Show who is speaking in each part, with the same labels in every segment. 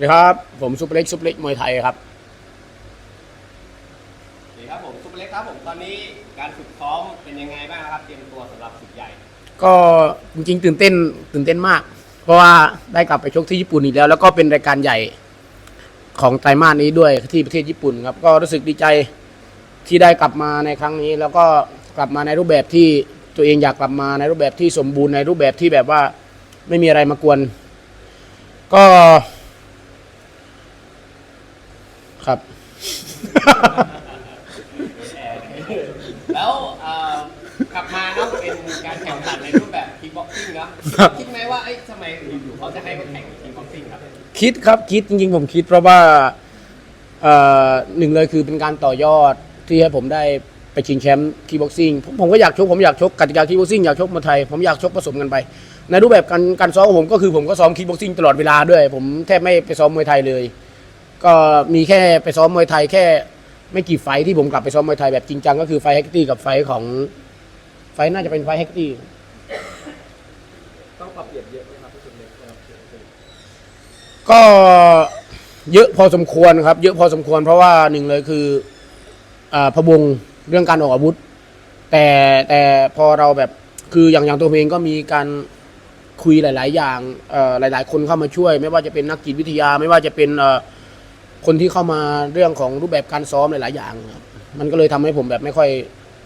Speaker 1: สวัสดีครับ ผมซุปเปอร์เล็กซุปเปอร์เล็กมวยไทยครับ
Speaker 2: สวัสดีครับผมซุปเปอร์เล็กครับผมตอนนี้การฝึกซ้อมเป็นยังไงบ้างครับเตรียมตัวสำหรับศึกใหญ่
Speaker 1: ก็จริงๆตื่นเต้นตื่นเต้นมาก เพราะว่าได้กลับไปชกที่ญี่ปุ่นอีกแล้ว แล้วก็เป็นรายการใหญ่ของไตรมาสนี้ด้วยที่ประเทศญี่ปุ่นครับ ก็รู้สึกดีใจที่ได้กลับมาในครั้งนี้ แล้วก็กลับมาในรูปแบบที่ตัวเองอยากกลับมาในรูปแบบที่สมบูรณ์ในรูปแบบที่แบบว่าไม่มีอะไรมากวน ก็ ครับ
Speaker 2: แล้วเอ่อกลับมาเนาะเป็นการแข่งขันในรูปแบบคิกบ็อกซิ่งเนาะ
Speaker 1: ครับ
Speaker 2: คิดไหมว่าไอ้ยทำไมอยู่ๆเขาจะให้มาแข่งคิกบ็อกซิ่งครับ
Speaker 1: คิดครับคิดจริงๆผมคิดเพราะว่าเอ่อหนึ่งเลยคือเป็นการต่อยอดที่ให้ผมได้ไปชิงแชมป์คีบ็อกซิ่งผมผมก็อยากชกผมอยากชกกติกาคีบ็อกซิ่งอยากชกมาไทยผมอยากชกผสมกันไป ในรูปแบบการการซ้อมของผมก็คือผมก็ซ้อมคีบ็อกซิ่งตลอดเวลาด้วย ผมแทบไม่ไปซ้อมมวยไทยเลย ก็มีแค่ไปซ้อมมวยไทยแค่ไม่กี่ไฟท์ที่ผมกลับไปซ้อมมวยไทยแบบจริงจังก็คือไฟท์แฮกตี้กับไฟท์ของไฟท์น่าจะเป็นไฟท์แฮกตี้
Speaker 3: ต้องปรับเปลี่ยนเยอะไหมครับพี่สุดเล็กครับ
Speaker 1: ก็เยอะพอสมควรครับ เยอะพอสมควรเพราะว่าหนึ่งเลยคืออ่าพะวงเรื่องการออกอาวุธ แต่แต่พอเราแบบคืออย่างอย่างตัวผมเองก็มีการคุยหลาย ๆ อย่างเอ่อหลาย ๆ คนเข้ามาช่วย ไม่ว่าจะเป็นนักจิตวิทยา ไม่ว่าจะเป็นเอ่อ คนที่เข้ามาเรื่องของรูปแบบการซ้อมหลาย ๆ อย่างครับมันก็เลยทำให้ผมแบบไม่ค่อย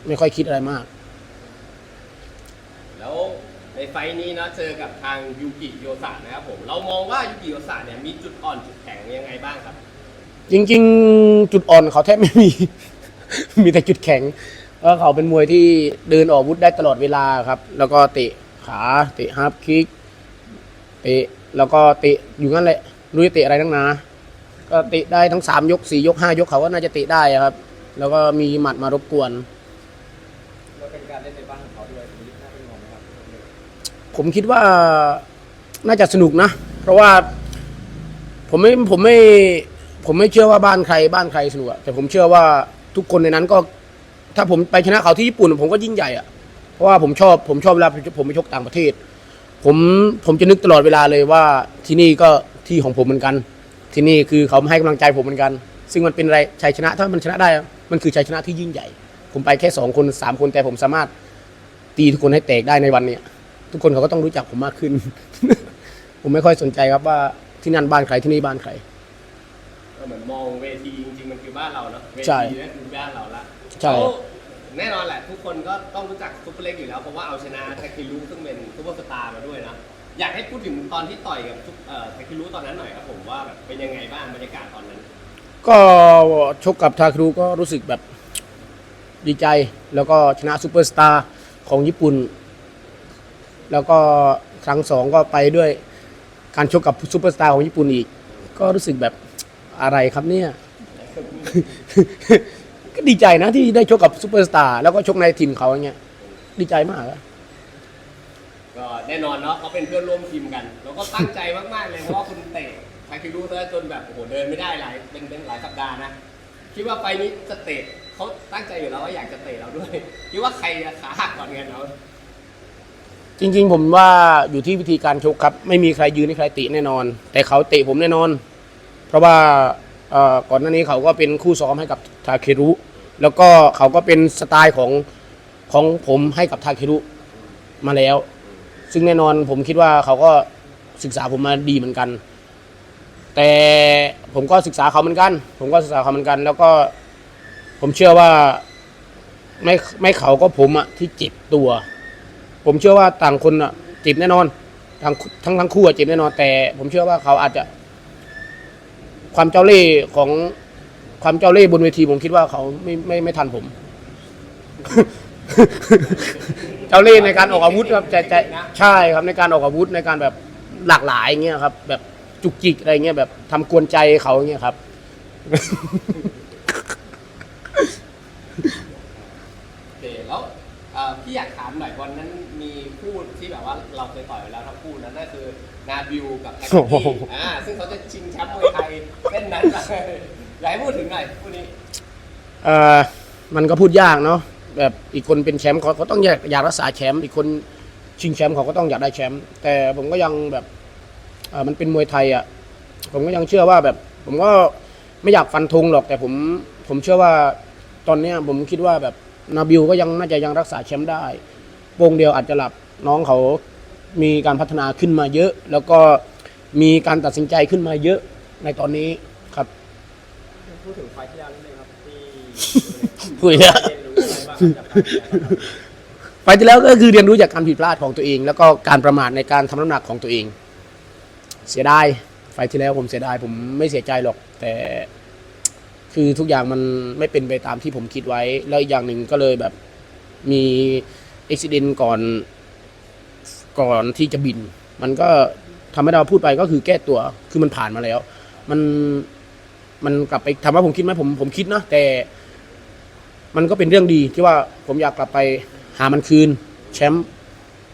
Speaker 1: ไม่ค่อยคิดอะไรมาก
Speaker 2: แล้วในไฟท์นี้เนาะเจอกับทางยูกิโยสะนะครับผมเรามองว่ายูกิโยสะเนี่ยมีจุดอ่อนจุดแข็งยังไงบ้างครับ
Speaker 1: จริง ๆ จุดอ่อนเขาแทบไม่มี มีแต่จุดแข็งเพราะเขาเป็นมวยที่เดินออกอาวุธได้ตลอดเวลาครับ แล้วก็เตะขาเตะฮาร์ปคิกเตะแล้วก็เตะอยู่งั้นแหละรู้จะเตะอะไรทั้งนา ก็เตะได้ทั้งสามยกสี่ยกห้ายกเขาก็น่าจะเตะได้ครับ แล้วก็มีหมัดมารบกวน
Speaker 3: แล้วเป็นการเล่นในบ้านของเขาด้วยตรงนี้น่าเป็นห่วงไหมครับ
Speaker 1: ผมคิดว่าน่าจะสนุกนะ เพราะว่าผมไม่ผมไม่ผมไม่เชื่อว่าบ้านใครบ้านใครสนุกอะแต่ผมเชื่อว่าทุกคนในนั้นก็ ถ้าผมไปชนะเขาที่ญี่ปุ่น ผมก็ยิ่งใหญ่อะเพราะว่าผมชอบผมชอบเวลาผมไปชกต่างประเทศ ผมผมจะนึกตลอดเวลาเลยว่าที่นี่ก็ที่ของผมเหมือนกัน ที่นี่คือเขามาให้กำลังใจผมเหมือนกัน ซึ่งมันเป็นอะไรชัยชนะถ้ามันชนะได้อะมันคือชัยชนะที่ยิ่งใหญ่ ผมไปแค่สองคนสามคนแต่ผมสามารถตีทุกคนให้แตกได้ในวันเนี้ยทุกคนเขาก็ต้องรู้จักผมมากขึ้น ผมไม่ค่อยสนใจครับว่าที่นั่นบ้านใครที่นี่บ้านใคร
Speaker 2: ก็เหมือนมองเวทีจริงๆมันคือบ้านเราเนาะเว
Speaker 1: ใช่
Speaker 2: ทีนั่นคือบ้านเราละ
Speaker 1: ใช่
Speaker 2: แล้วแน่นอนแหละ ทุกคนก็ต้องรู้จักซุปเปอร์เล็กอยู่แล้ว เพราะว่าเอาชนะทาคิรุซึ่งเป็นซุปเปอร์สตาร์มาด้วยนะ อยากให้พูดถึงตอนที่ต่อยกับซุปเอ่อทาคิรุตอนนั้นหน่อยครับผมว่าแบบเป็นยังไงบ้างบรรยากาศตอนนั้น
Speaker 1: ก็ชกกับทาครูก็รู้สึกแบบดีใจ แล้วก็ชนะซูเปอร์สตาร์ของญี่ปุ่น แล้วก็ครั้งสองก็ไปด้วยการชกกับซูเปอร์สตาร์ของญี่ปุ่นอีก ก็รู้สึกแบบอะไรครับเนี่ย ก็ดีใจนะที่ได้ชกกับซูเปอร์สตาร์แล้วก็ชกในถิ่นเขาอย่างเงี้ยดีใจมากอะ
Speaker 2: ก็ แน่นอนเนาะเขาเป็นเพื่อนร่วมทีมกัน แล้วก็ตั้งใจมากๆเลยเพราะว่าคุณเตะทาคิรุซะจนแบบโอ้โหเดินไม่ได้หลายเป็นเป็นหลายสัปดาห์นะคิดว่าไฟนี้จะเตะเขาตั้งใจอยู่แล้วว่าอยากจะเตะเราด้วยคิดว่าใครจะขาหักก่อนกันเนาะ
Speaker 1: จริง ๆ ผมว่าอยู่ที่วิธีการชกครับ ไม่มีใครยืนให้ใครติแน่นอน แต่เขาเตะผมแน่นอน เพราะว่าเอ่อก่อนหน้านี้เขาก็เป็นคู่ซ้อมให้กับทาเครุแล้วก็เขาก็เป็นสไตล์ของของผมให้กับทาเครุมาแล้ว ซึ่งแน่นอนผมคิดว่าเขาก็ศึกษาผมมาดีเหมือนกัน แต่ผมก็ศึกษาเขาเหมือนกัน ผมก็ศึกษาเขาเหมือนกัน แล้วก็ผมเชื่อว่าไม่ไม่เขาก็ผมอะที่เจ็บตัว ผมเชื่อว่าต่างคนอะเจ็บแน่นอนทั้งทั้งทั้งคู่อะเจ็บแน่นอนแต่ ผมเชื่อว่าเขาอาจจะ ความเจ้าเล่ห์ของความเจ้าเล่ห์บนเวทีผมคิดว่าเขาไม่ไม่ไม่ทันผม เจ้าเล่ห์ในการออกอาวุธครับใจใจใช่ครับในการออกอาวุธในการแบบหลากหลายอย่างเงี้ยครับ แบบจุกจิกอะไรเงี้ยแบบทำกวนใจเขาอย่างเงี้ยครับ
Speaker 2: โอเคแล้วเอ่อพี่อยากถามหน่อยวันนั้นมีคู่ที่แบบว่าเราเคยต่อยไปแล้วทั้งคู่นั้นนั่นคือนาบิวกับแท็ก
Speaker 1: โอ้โห
Speaker 2: ซี่อ่าซึ่งเขาจะชิงแชมป์มวยไทยเส้นนั้นเลยอยากให้พูดถึงหน่อยคู่นี้
Speaker 1: เอ่อมันก็พูดยากเนาะ แบบอีกคนเป็นแชมป์เขาเขาต้องอยากอยากรักษาแชมป์อีกคนชิงแชมป์เขาก็ต้องอยากได้แชมป์แต่ผมก็ยังแบบเอ่อมันเป็นมวยไทยอะผมก็ยังเชื่อว่าแบบ ผมก็ไม่อยากฟันธงหรอก แต่ผมผมเชื่อว่าตอนเนี้ยผมคิดว่าแบบนาบิลก็ยังน่าจะยังรักษาแชมป์ได้วงเดียวอาจจะหลับน้องเขามีการพัฒนาขึ้นมาเยอะ แล้วก็มีการตัดสินใจขึ้นมาเยอะในตอนนี้ครับ
Speaker 3: พูดถึงไฟล์ที่แล้วนิดนึงครับที่
Speaker 1: คุยแล้ว
Speaker 3: เรียนรู้อะ ไรบ้างจากการแข่งขันครับ
Speaker 1: ไฟล์ที่แล้วก็คือเรียนรู้จากการผิดพลาดของตัวเอง แล้วก็การประมาทในการทำน้ำหนักของตัวเอง เสียดายไฟที่แล้วผมเสียดายผมไม่เสียใจหรอก แต่ คือทุกอย่างมันไม่เป็นไปตามที่ผมคิดไว้ แล้วอีกอย่างหนึ่งก็เลยแบบมีอุบิเหตุก่อนก่อนที่จะบิน มันก็ทำให้เราพูดไปก็คือแก้ตัว คือมันผ่านมาแล้ว มันมันกลับไปถามว่าผมคิดไหมผมผมคิดนะแต่ มันก็เป็นเรื่องดีที่ว่าผมอยากกลับไปหามันคืนแชมป์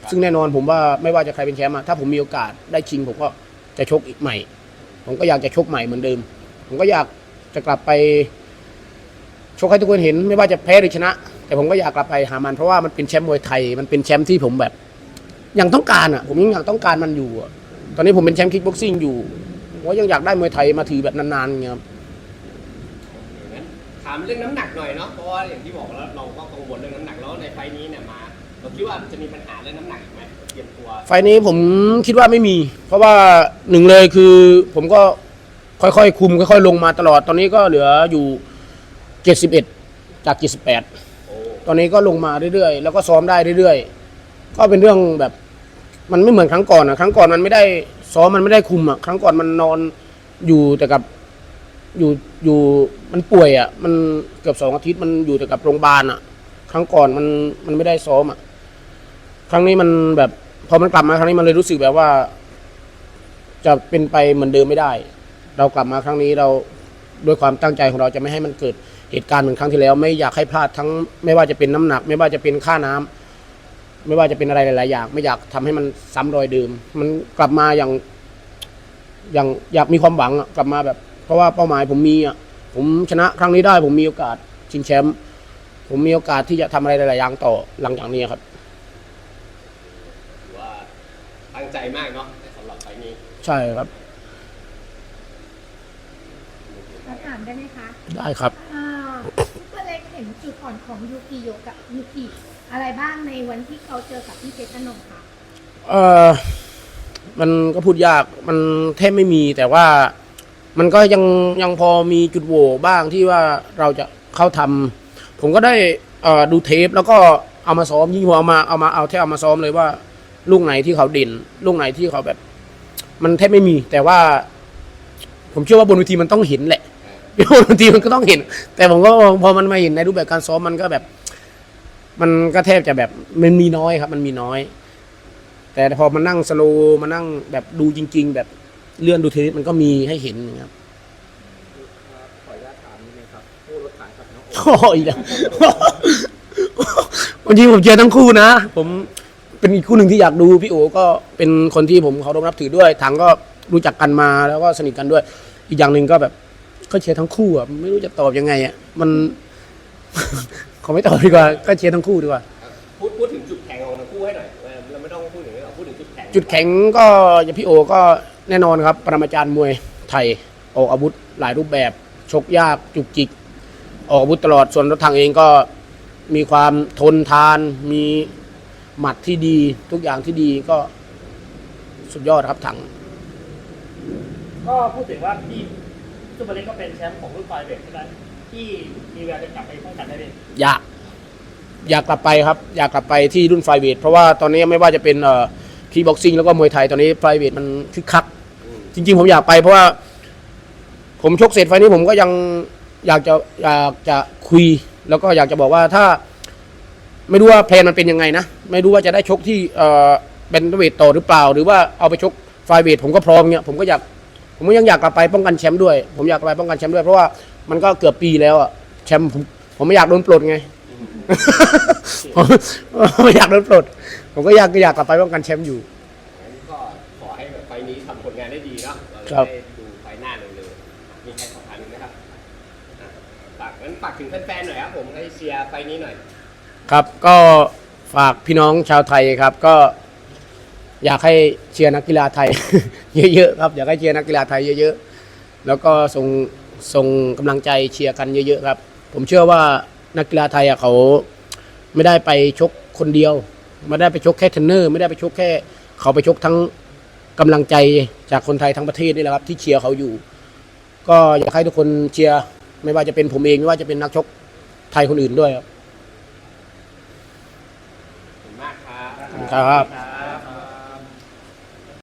Speaker 1: ซึ่งแน่นอนผมว่าไม่ว่าจะใครเป็นแชมป์อะถ้าผมมีโอกาสได้ชิงผมก็จะชกอีกใหม่ ผมก็อยากจะชกใหม่เหมือนเดิม ผมก็อยากจะกลับไปชกให้ทุกคนเห็น ไม่ว่าจะแพ้หรือชนะ แต่ผมก็อยากกลับไปหามันเพราะว่ามันเป็นแชมป์มวยไทย มันเป็นแชมป์ที่ผมแบบยังต้องการอะ ผมยังอยากต้องการมันอยู่อะตอนนี้ผมเป็นแชมป์คิกบ็อกซิ่งอยู่ผมก็ยังอยากได้มวยไทยมาถือแบบนานๆเงี้ยครับ
Speaker 2: ถามเรื่องน้ำหนักหน่อยเนาะเพราะว่าอย่างที่บอกแล้วเราก็กังวลเรื่องน้ำหนักแล้วในไฟล์นี้เนี่ยมาเราคิดว่าจะมีปัญหาเรื่องน้ำหนักอีกไหมเตรียมตัว
Speaker 1: ไฟล์นี้ผมคิดว่าไม่มี เพราะว่าหนึ่งเลยคือผมก็ค่อยๆคุมค่อยๆ ลงมาตลอด ตอนนี้ก็เหลืออยู่เจ็ดสิบเอ็ดจากเจ็ดสิบแปด
Speaker 2: โอ้
Speaker 1: ตอนนี้ก็ลงมาเรื่อยๆ แล้วก็ซ้อมได้เรื่อยๆ ก็เป็นเรื่องแบบมันไม่เหมือนครั้งก่อนอะครั้งก่อนมันไม่ได้ซ้อมมันไม่ได้คุมอะครั้งก่อนมันนอนอยู่แต่กับ อยู่อยู่มันป่วยอะ มันเกือบสองอาทิตย์มันอยู่แต่กับโรงพยาบาลอะ ครั้งก่อนมันมันไม่ได้ซ้อมอะ ครั้งนี้มันแบบพอมันกลับมาครั้งนี้มันเลยรู้สึกแบบว่า จะเป็นไปเหมือนเดิมไม่ได้ เรากลับมาครั้งนี้เราด้วยความตั้งใจของเราจะไม่ให้มันเกิดเหตุการณ์เหมือนครั้งที่แล้ว ไม่อยากให้พลาดทั้ง ไม่ว่าจะเป็นน้ำหนัก ไม่ว่าจะเป็นค่าน้ำไม่ว่าจะเป็นอะไรหลาย ๆ อย่าง ไม่อยากทำให้มันซ้ำรอยเดิม มันกลับมาอย่างอย่างอยากมีความหวังกลับมาแบบ ราะว่าเป้าหมายผมมีอะผมชนะครั้งนี้ได้ ผมมีโอกาสชิงแชมป์ผมมีโอกาสที่จะทำอะไรหลายๆอย่างต่อหลังจากนี้ครับ
Speaker 2: ถือว่าตั้งใจมากเนาะสำหรับไฟล์นี้
Speaker 1: ใช่ครับ
Speaker 4: เราถามได้ไหมคะ
Speaker 1: ได้ครับ
Speaker 4: อ่าซุปเปอร์เล็กเห็นจุดอ่อนของยูกิโยกับยูกิอะไรบ้างในวันที่เขาเจอกับพี่เพชรพนมคะ
Speaker 1: เออมันก็พูดยาก มันแทบไม่มีแต่ว่า มันก็ยังยังพอมีจุดโหว่บ้างที่ว่าเราจะเข้าทำผมก็ได้อ่อดูเทปแล้วก็เอามาซ้อมยิ่งพอเอามาเอามาเอาแทบเอามาซ้อมเลยว่าลูกไหนที่เขาเด่นลูกไหนที่เขาแบบ มันแทบไม่มี แต่ว่า ผมเชื่อว่าบนเวทีมันต้องเห็นแหละบนเวทีมันก็ต้องเห็น แต่ผมก็พอมันมาเห็นในรูปแบบการซ้อมมันก็แบบ มันก็แทบจะแบบมันมีน้อยครับ มันมีน้อย แต่พอมานั่งสโลมานั่งแบบดูจริง ๆ แบบ เลื่อนดูเทปมันก็มีให้เห็นนะครับ
Speaker 3: ขออนุญาตถามนิดนึงครับผู้รถถังกับน้องโอ
Speaker 1: โอ้ยแล้ววันนี้ผมเจอทั้งคู่นะ ผมเป็นอีกคู่หนึ่งที่อยากดูพี่โอก็เป็นคนที่ผมเคารพนับถือด้วยถังก็รู้จักกันมาแล้วก็สนิทกันด้วย อีกอย่างหนึ่งก็แบบก็เชียร์ทั้งคู่อะไม่รู้จะตอบยังไงอะมันขอไม่ตอบดีกว่าก็เชียร์ทั้งคู่ดีกว่า
Speaker 2: พูดพูดถึงจุดแข็งของทั้งคู่ให้หน่อยเราไม่ต้องพูดถึงเราพูดถึงจุดแข็ง
Speaker 1: จุดแข็งก็อย่างพี่โอก็ แน่นอนครับปรมาจารย์มวยไทยออกอาวุธหลายรูปแบบ ชกยากจุกจิก ออกอาวุธตลอดส่วนรถถังเองก็มีความทนทาน มีหมัดที่ดีทุกอย่างที่ดีก็สุดยอดครับถัง
Speaker 5: ก็พูดถึงว่าพี่ซูเปอร์เล็กก็เป็นแชมป์ของรุ่นไฟเวทใช่ไหมที่มีเวลาจะกลับไปป้องกันได้เลย
Speaker 1: อยากอยากกลับไปครับ อยากกลับไปที่รุ่นไฟเวทเพราะว่าตอนนี้ไม่ว่าจะเป็นเอ่อคีบ็อกซิ่งแล้วก็มวยไทยตอนนี้ไฟเวทมันคึกคัก จริง ๆ ผมอยากไปเพราะว่า ผมชกเสร็จไฟล์นี้ผมก็ยังอยากจะอยากจะคุย แล้วก็อยากจะบอกว่าถ้า ไม่รู้ว่าแพลนมันเป็นยังไงนะ ไม่รู้ว่าจะได้ชกที่เอ่อเป็นเวทต่อหรือเปล่า หรือว่าเอาไปชกไฟเวทผมก็พร้อมเนี่ยผมก็อยากผมก็ยังอยากกลับไปป้องกันแชมป์ด้วย ผมอยากกลับไปป้องกันแชมป์ด้วยเพราะว่ามันก็เกือบปีแล้วอะแชมป์ผมผมไม่อยากโดนปลดไงผมผมไม่อยากโดนปลด ผมก็อยากอยากกลับไปป้องกันแชมป์อยู่
Speaker 2: จะ
Speaker 1: บ
Speaker 2: ได้ดูไฟล์หน้าเร็วๆมีใครขอถามอีกไหมครับอะฝากงั้นฝากถึงแฟนๆหน่อยครับผมให้เชียร์ไฟล์นี้หน่อย
Speaker 1: ครับก็ฝากพี่น้องชาวไทยครับ ก็ อยากให้เชียร์นักกีฬาไทย เยอะๆครับ อยากให้เชียร์นักกีฬาไทยเยอะๆแล้วก็ส่งส่งกำลังใจเชียร์กันเยอะๆครับ ผมเชื่อว่านักกีฬาไทยอะเขาไม่ได้ไปชกคนเดียว ไม่ได้ไปชกแค่เทรนเนอร์ ไม่ได้ไปชกแค่ เขาไปชกทั้ง กำลังใจจากคนไทยทั้งประเทศนี่แหละครับ ที่เชียร์เขาอยู่ ก็อยากให้ทุกคนเชียร์ไม่ว่าจะเป็นผมเองไม่ว่าจะเป็นนักชกไทยคนอื่นด้วยครับ
Speaker 2: ขอบคุณมากครับ
Speaker 1: ครับ